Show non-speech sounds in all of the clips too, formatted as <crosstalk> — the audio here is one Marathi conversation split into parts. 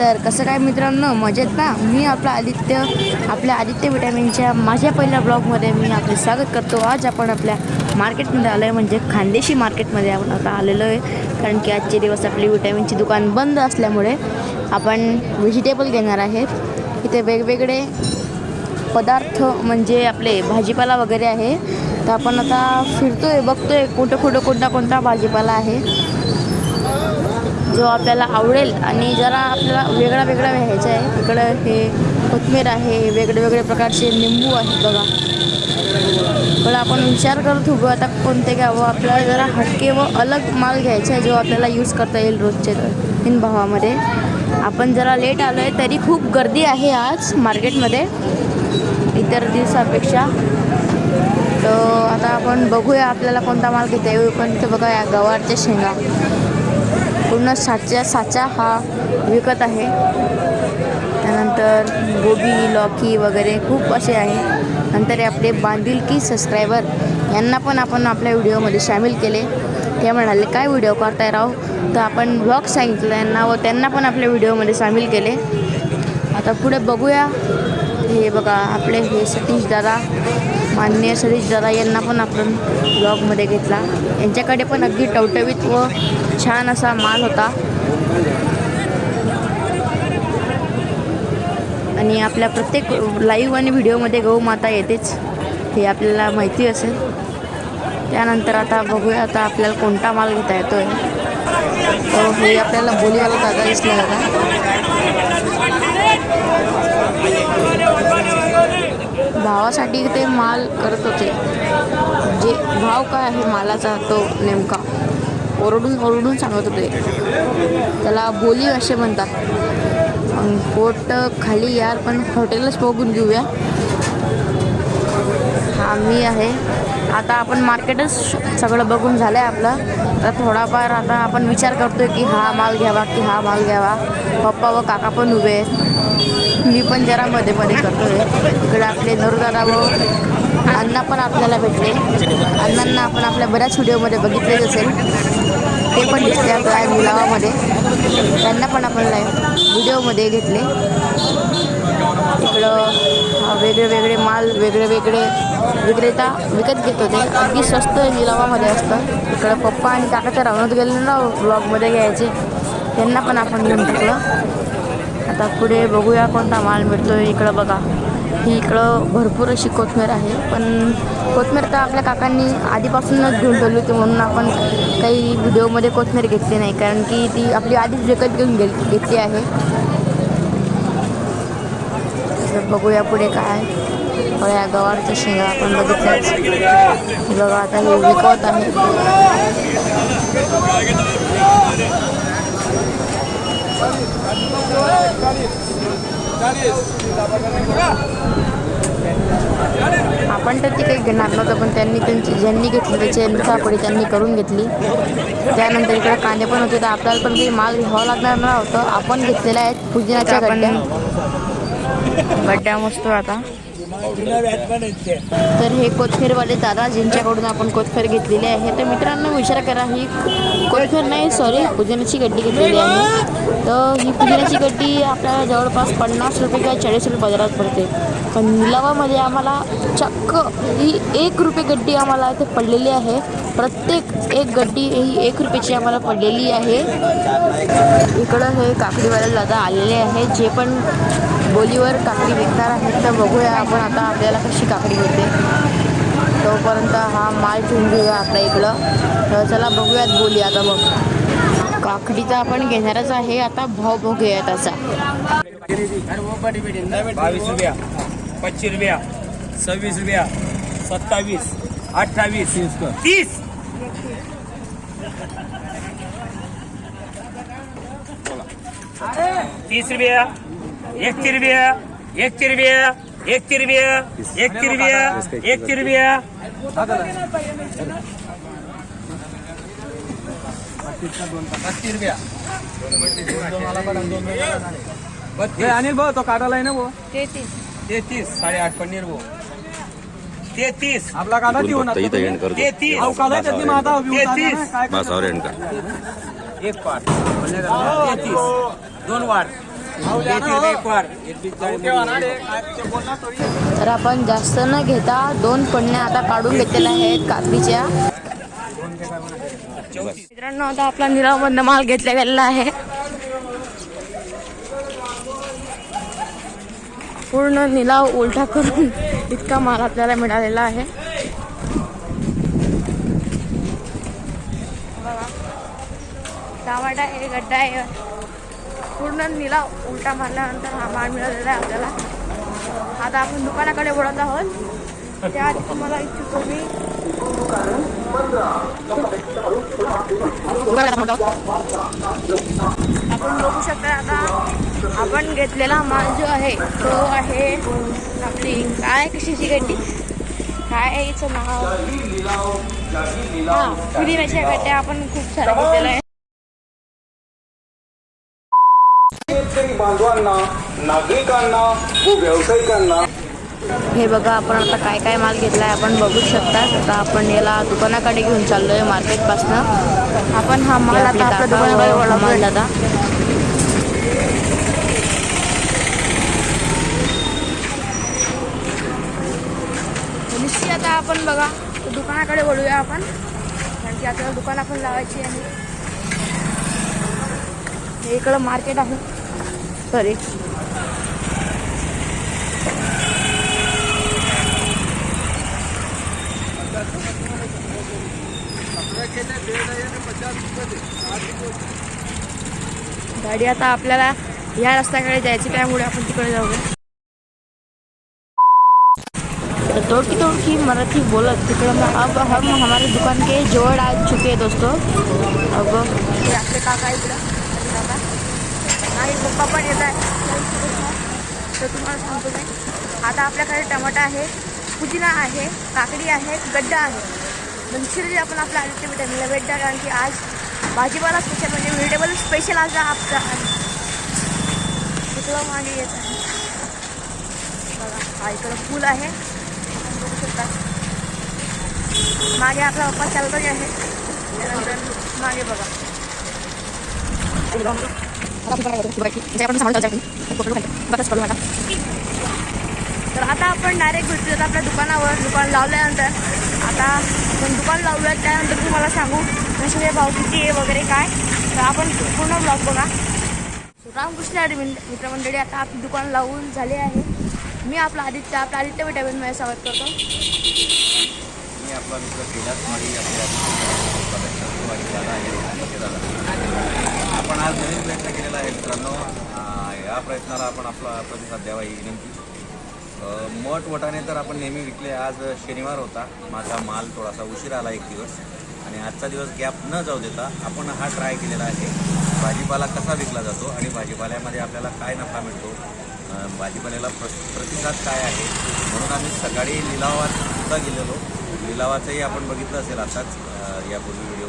तर कसं काय मित्रांनो मजेत ना? मी आपला आदित्य आपल्या आदित्य विटॅमिनच्या माझ्या पहिल्या ब्लॉगमध्ये मी आपले स्वागत करतो. आज आपण आपल्या मार्केटमध्ये आलो आहे म्हणजे खानदेशी मार्केटमध्ये आपण आता आलेलो आहे. कारण की आजचे दिवस आपली विटॅमिनची दुकान बंद असल्यामुळे आपण व्हेजिटेबल घेणार आहेत इथे वेगवेगळे पदार्थ म्हणजे आपले भाजीपाला वगैरे आहे. तर आपण आता फिरतो आहे बघतो आहे कुठं कुठं कोणता कोणता भाजीपाला आहे. जो आपल्याला आवडेल आणि जरा आपल्याला वेगळा वेगळा घ्यायचा आहे. इकडं हे कोथमीर आहे वेगळे वेगळे प्रकारचे लिंबू आहेत बघा. पण आपण विचार करत होतो आता कोणते घ्यावं? आपल्याला जरा हटके व अलग माल घ्यायचा आहे जो आपल्याला यूज करता येईल रोजच्या तीन भावामध्ये आपण जरा लेट आलो आहे तरी खूप गर्दी आहे आज मार्केटमध्ये. इतर दिवसापेक्षा. तर आता आपण बघूया आपल्याला कोणता माल घेता येऊ पण इथं बघा या गवारच्या शेंगा. पूर्ण साच्या साचा हा विकत आहे. त्यानंतर गोबी लॉकी वगैरे खूप असे आहे. नंतर हे आपले बांधिलकी सबस्क्रायबर यांना पण आपण आपल्या व्हिडिओमध्ये सामील केले. ते म्हणाले काय व्हिडिओ करताय राव? तर आपण ब्लॉग सांगितलं यांना व त्यांना पण आपल्या व्हिडिओमध्ये सामील केले. आता पुढे बघूया. हे बघा आपले हे सतीश दादा. माननीय सतीश दादा यांना पण आपण ब्लॉगमध्ये घेतला. यांच्याकडे पण अगदी टवटवीत व छान असा माल होता. आणि आपल्या प्रत्येक लाईव्ह आणि व्हिडिओमध्ये गहू माता येतेच हे आपल्याला माहिती असेल. त्यानंतर आता बघूया आता आपल्याला कोणता माल घेता येतोय. तो हे आपल्याला बोलीवाला दादा दिसला दादा भावासाठी ते माल करत होते. जे भाव काय आहे मालाचा तो नेमका. ओरडून ओरडून सांगत होते. त्याला बोली असे म्हणतात. मग पोट खाली यार पण हॉटेलच बघून घेऊया. हा मी आहे. आता आपण मार्केटच सगळं बघून झालं आहे आपलं. तर थोडाफार आता आपण विचार करतोय की हा माल घ्यावा की हा माल घ्यावा. पप्पा व काका पण उभे आहेत. मी पण जरा मध्ये मध्ये करतो आहे इकडे आपले नरुदादा व अण्णा पण आपल्याला भेटले. अण्णांना आपण आपल्या बऱ्याच व्हिडिओमध्ये बघितलेच असेल. ते पण दिसले आपल्या मुलावामध्ये त्यांना पण आपण लाईव्ह व्हिडिओमध्ये घेतले. इकडं हा वेगळे वेगळे माल वेगळे वेगळे विक्रेता विकत घेत होते. अगदी स्वस्त लिलावामध्ये असतं. इकडं पप्पा आणि काका तर राहूनच गेले ना ब्लॉगमध्ये घ्यायचे. त्यांना पण आपण घेऊन टाकलं. आता पुढे बघूया कोणता माल मिळतो. इकडं बघा. ही इकडं भरपूर अशी कोथमेर आहे. पण कोथमेर तर आपल्या काकांनी आधीपासूनच घेऊन ठेवली होती म्हणून आपण काही व्हिडिओमध्ये कोथमेर घेतली नाही. कारण की ती आपली आधीच विकत घेऊन घेतली आहे. तर बघूया पुढे काय. फळ्या गवारच्या शेंगा आपण बघितल्याच बघा आता हे विकत आहे आपण तर ती काही घेणार नव्हतं पण त्यांनी त्यांची ज्यांनी घेतली त्याची सापडी त्यांनी करून घेतली. त्यानंतर इकडे कांदे पण होते तर आपल्याला पण काही माल घ्यावा लागणार नव्हतं. आपण घेतलेल्या आहेत पुदिनाच्या गड्ड्या गड्ड्या मस्त आता. तर हे कोथफेरवाले दादा ज्यांच्याकडून आपण कोथफेर घेतलेली आहे तर मित्रांनो विचार करा ही कोथफेर नाही सॉरी पुदिन्याची गड्डी घेतलेली आहे तर ही पुदिन्याची गड्डी आपल्याला जवळपास पन्नास रुपये किंवा चाळीस रुपये बाजारात पडते. पण निलावामध्ये आम्हाला चक्क ही एक रुपये गड्डी आम्हाला इथे पडलेली आहे. प्रत्येक एक गड्डी ही एक रुपयाची आम्हाला पडलेली आहे. इकडं हे काकडीवाले दादा आलेले आहे जे पण बोलीवर काकडी विकणार आहेत तर बघूया आपण आता आपल्याला कशी काकडी मिळते. तोपर्यंत हा माल ठेवून घेऊया आपल्या इकडं. तर चला बघूयात बोली आता बघ. काकडीचा आपण घेणारच आहे आता भाव बघूया त्याचा बावीस रुपया पच्चीस रुपया सव्वीस रुपया सत्तावीस अठ्ठावीस तीस. तीस रुपया. एकतीस रुपया एकतीस रुपया एकतीस रुपया एकतीस रुपया एकतीस रुपया अनिल भाऊ तो काढायला आहे ना भाऊ? तेहतीस. साडेआठ पन्नीर भाऊ. तेहतीस. आपला काढा तेहतीस. आहे ना, काय बसावर एंड कर. एक पाठ तेहतीस. दोन वाट हो. तर आपण जास्त न घेता दोन पडण्या आता काढून घेतलेल्या आहेत कापीच्या. मित्रांनो आता आपला निरावबंद माल घेतला गेलेला आहे. पूर्ण निलाव उलटा करून इतका माल आपल्याला मिळालेला आहे. टमाटा आहे गड्डा आहे. पूर्ण निलाव उलटा मारल्यानंतर हा माल मिळालेला आहे आपल्याला. आता आपण दुकानाकडे वळत आहोत. त्याआधी तुम्हाला इच्छुक मी आपण बघू शकता आता आपण घेतलेला माल जो आहे तो आहे आपली काय कशीची गड्डी? काय आहे हिचं नाव? हा पुदिन्याच्या गड्ड्या आपण खूप साऱ्या घेतलेल्या आहे बांधवांना नागरिकांना व व्यावसायिकांना. हे बघा आपण आता काय काय माल घेतलाय आपण बघू शकता. आता आपण याला दुकानाकडे घेऊन चाललोय मार्केटपासनं. आपण हा माल आता आपल्या दुकानाकडे वळवला दादा. निश्चित आता आपण बघा दुकानाकडे वळूया आपण. कारण की आपल्याला दुकान आपण लावायची आहे. हे इकडं मार्केट आहे. सॉरी. गाडी आता आपल्याला या रस्त्याकडे जायची त्यामुळे आपण तिकडे जाऊया. तोड़की तोड़की मराठी बोलत. तिकडं मग अब हम हमारे दुकान के जोड़ आ चुके हैं दोस्तों. अब आपले काका इकडं. आणि पप्पा पण येत आहे तर तुम्हाला सांगतो मी. आता आपल्याकडे टमाटा आहे पुदिना आहे काकडी आहे गड्डा आहे. नंतर आपण आपल्या आदित्य विटामिनला भेट द्या कारण की आज भाजीपाला स्पेशल म्हणजे व्हेजिटेबल स्पेशल आज आपला आहे. तिकडं मागे येत आहे. बघा हा इकडं फूल आहे. बघू शकता मागे आपला पप्पा चालतही आहे. त्यानंतर मागे बघा. तर आता आपण डायरेक्ट भेटूयात आपल्या दुकानावर. दुकान लावल्यानंतर आता आपण दुकान लावूयात. त्यानंतर तुम्हाला सांगू कसे भाव किती आहे वगैरे काय. तर आपण पूर्ण ब्लॉग बघा. रामकृष्ण मित्रमंडळी आता आपली दुकान लावून झाले आहे. मी आपला आदित्य आपला आदित्य विटामिन मला स्वागत करतो. मी आपला मित्र कैलास माळी आपल्या आपण आज नवीन प्रयत्न केलेला आहे मित्रांनो. या प्रयत्नाला आपण आपला प्रतिसाद द्यावा ही विनंती. मठ वटाने तर आपण नेहमी विकले. आज शनिवार होता. माझा माल थोडासा उशीर आला एक दिवस. आणि आजचा दिवस गॅप न जाऊ देता आपण हा ट्राय केलेला आहे. भाजीपाला कसा विकला जातो आणि भाजीपाल्यामध्ये आपल्याला काय नफा मिळतो? भाजीपाल्याला प्र प्रतिसाद काय आहे? म्हणून आम्ही सकाळी लिलावात सुद्धा गेलेलो. लिलावाचंही आपण बघितलं असेल आताच. यापूर्वी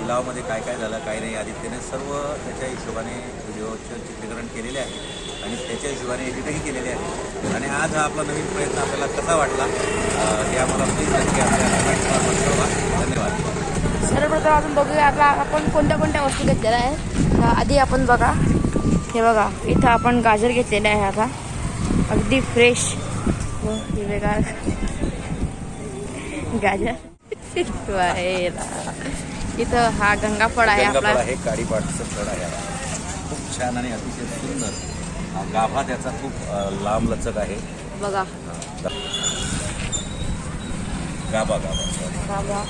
लिलावामध्ये काय काय झालं काय नाही आदित्यने सर्व त्याच्या हिशोबाने व्हिडिओचं चित्रीकरण केलेले आहे आणि त्याच्या हिशोबाने एडिटही केलेले आहे. आणि आज हा आपला नवीन प्रयत्न आपल्याला कसा वाटला हे आम्हाला प्लीज नक्की आपल्या कमेंट्सवर कळवा. धन्यवाद. सर्वप्रथम आपण बघूया आता आपण कोणत्या कोणत्या वस्तू घेतलेल्या आहेत. तर आधी आपण बघा हे बघा इथं आपण गाजर घेतलेले आहे आता. अगदी फ्रेश व हिरवेगार. गाजर. <laughs> इथं हा गंगाफळ आहे गंगाफळ आपला आहे काडीपाटचं फळ आहे. खूप छान आणि अतिशय सुंदर. गाभा त्याचा खूप लांब लचक आहे. बघा. गाभा गाभा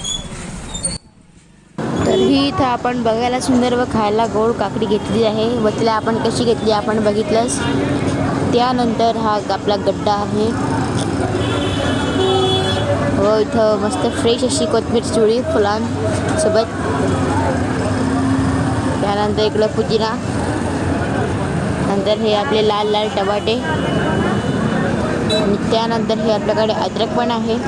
तर ही इथं आपण बघायला सुंदर व खायला गोड काकडी घेतली आहे. व तिला आपण कशी घेतली आपण बघितलंच त्यानंतर हा आपला गड्डा आहे. व इथं मस्त फ्रेश अशी कोथमीर चुळी फुलांसोबत त्यानंतर इकडं पुदिना. नंतर हे आपले लाल लाल टमाटे. आणि त्यानंतर हे आपल्याकडे अद्रक पण आहे.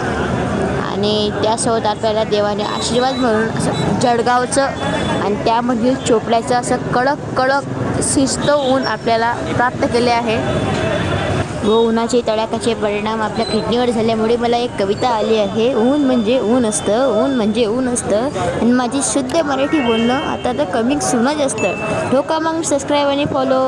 आणि त्यासोबत आपल्याला देवाने आशीर्वाद म्हणून असं जळगावचं आणि त्यामधील चोपड्याचं असं कडक कडक शिस्त ऊन आपल्याला प्राप्त केले आहे. व उन्हाचे तडाख्याचे परिणाम आपल्या किडनीवर झाल्यामुळे मला एक कविता आली आहे. ऊन म्हणजे ऊन असतं ऊन म्हणजे ऊन असतं. आणि माझी शुद्ध मराठी बोलणं आता तर कमी सुनच असतं ठोका मग सबस्क्राईब आणि फॉलो